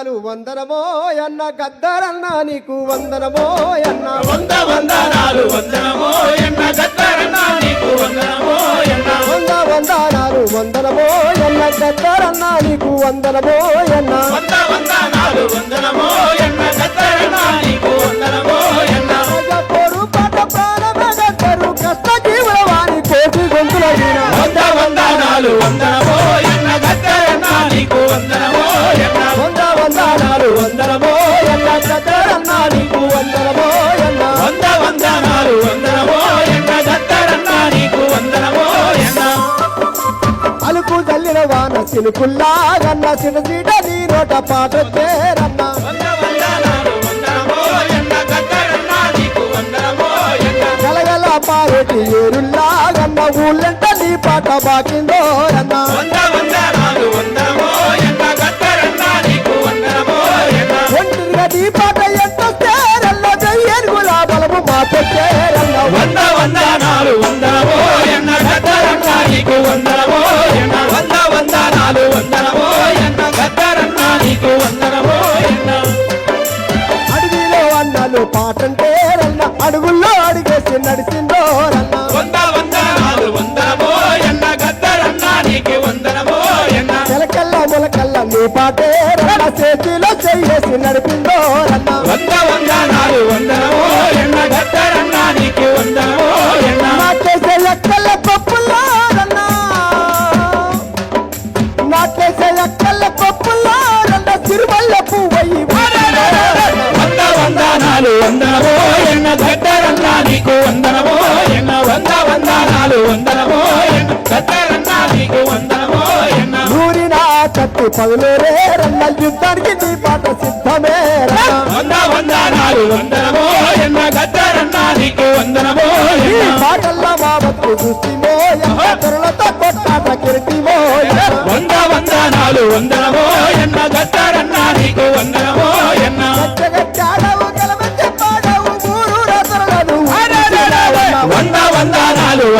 వందనాలు వందనమో అన్న గద్దరన్న నీకు వందనమో అన్న. వంద వందనాలు వందనమో ఎన్న గద్దరన్న నీకు వందనమో ఎన్న వంద వందనాలు వందనమో అన్న గద్దరన్న నీకు వందనమో అన్న. వంద వందనాలు వందనమో ఎన్న గద్దరన్న నీకు వందనమో వందనమో ఎన్న నీ నీకు పాట చేరన్న కలగల పారెటి ఏరుల్లాగన్న ఊళ్ళంట నీ పాట బాకిందోరన్నా. అన్నలు పాటంటే రన్న. అడుగుల్లో అడిగేసి నడిచిందో రన్న. వంద వందనాలు వందనమో ఎన్న గద్దరన్న నీకు వందనమో ఎన్న మొలకల్ల మొలకల్ల నీ పాటే రన్న. చేతిలో చెయ్యేసి నడిపిందో రన్న. వంద వందనాలు వందనమో ఎన్న గద్దరన్న నీకు వందనమో ఎన్న నాట్లేసే ఎక్కల పప్పుల్లో రన్న. నాట్లేసే ఎక్కల పప్పుల్లో రన్న. తిరుమల్ల పువ్వయి వంద వందనాలు వందనమో ఎన్న గద్దరన్న నీకు వందనమో ఎన్న వంద వందనాలు వందనమో ఎన్న గద్దరన్న నీకు వందనమో ఎన్న ఊరిన కత్తి పగులేరే రన్న యుద్ధానికి నీ పాట సిద్ధమే వంద వందనాలు వందనమో ఎన్న గద్దరన్న నీకు వందనమో ఈ ఎన్న పాటల్లో మా బతుకు చూస్తేమో ఎంత త్వరలతో కొట్టాట కిరిటిమో వంద వందనాలు వందనమో ఎన్న గద్దరన్న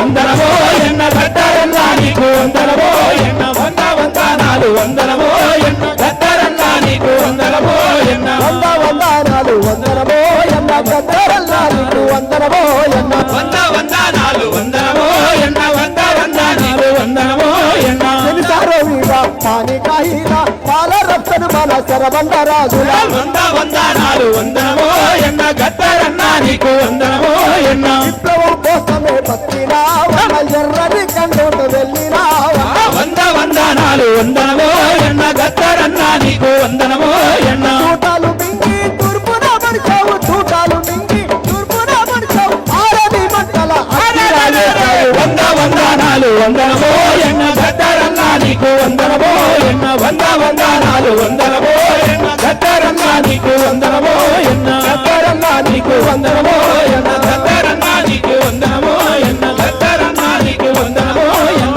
వందనాలు వందనమో ఎన్న గద్దరన్న నీకు వందనమో ఎన్న వంద వందనాలు వందనమో ఎన్న గద్దరన్న నీకు వందనమో ఎన్న వంద వందనాలు వందనమో ఎన్న గద్దరల్లా నీకు వందనమో ఎన్న వంద వందనాలు వందనమో ఎన్న వంద వందనాలు వందనమో ఎన్న తెలిసారో వీర పాని కాయిన పాల రప్తను మన శరబండ రాజుల వంద వందనాలు వందనమో ఎన్న గద్దరన్న నీకు వందనమో ఎన్న విప్లవం కోసమే ఎర్రని కండోట వెళ్ళినా వంద వందనాలు వందనమో ఎన్న గద్దరన్న నీకు వందనమో ఎన్న. తూటాలు మింగి తూర్పున మడిచావు తూటాలు మింగి తూర్పున మడిచావు ఆరని మంటల. వంద వందనాలు వందనమో ఎన్న గద్దరన్న నీకు వందనమో ఎన్న. వంద వందనాలు వందనమో ఎన్న గద్దరన్న నీకు వందనమో ఎన్న. గద్దరన్న నీకు వందనమో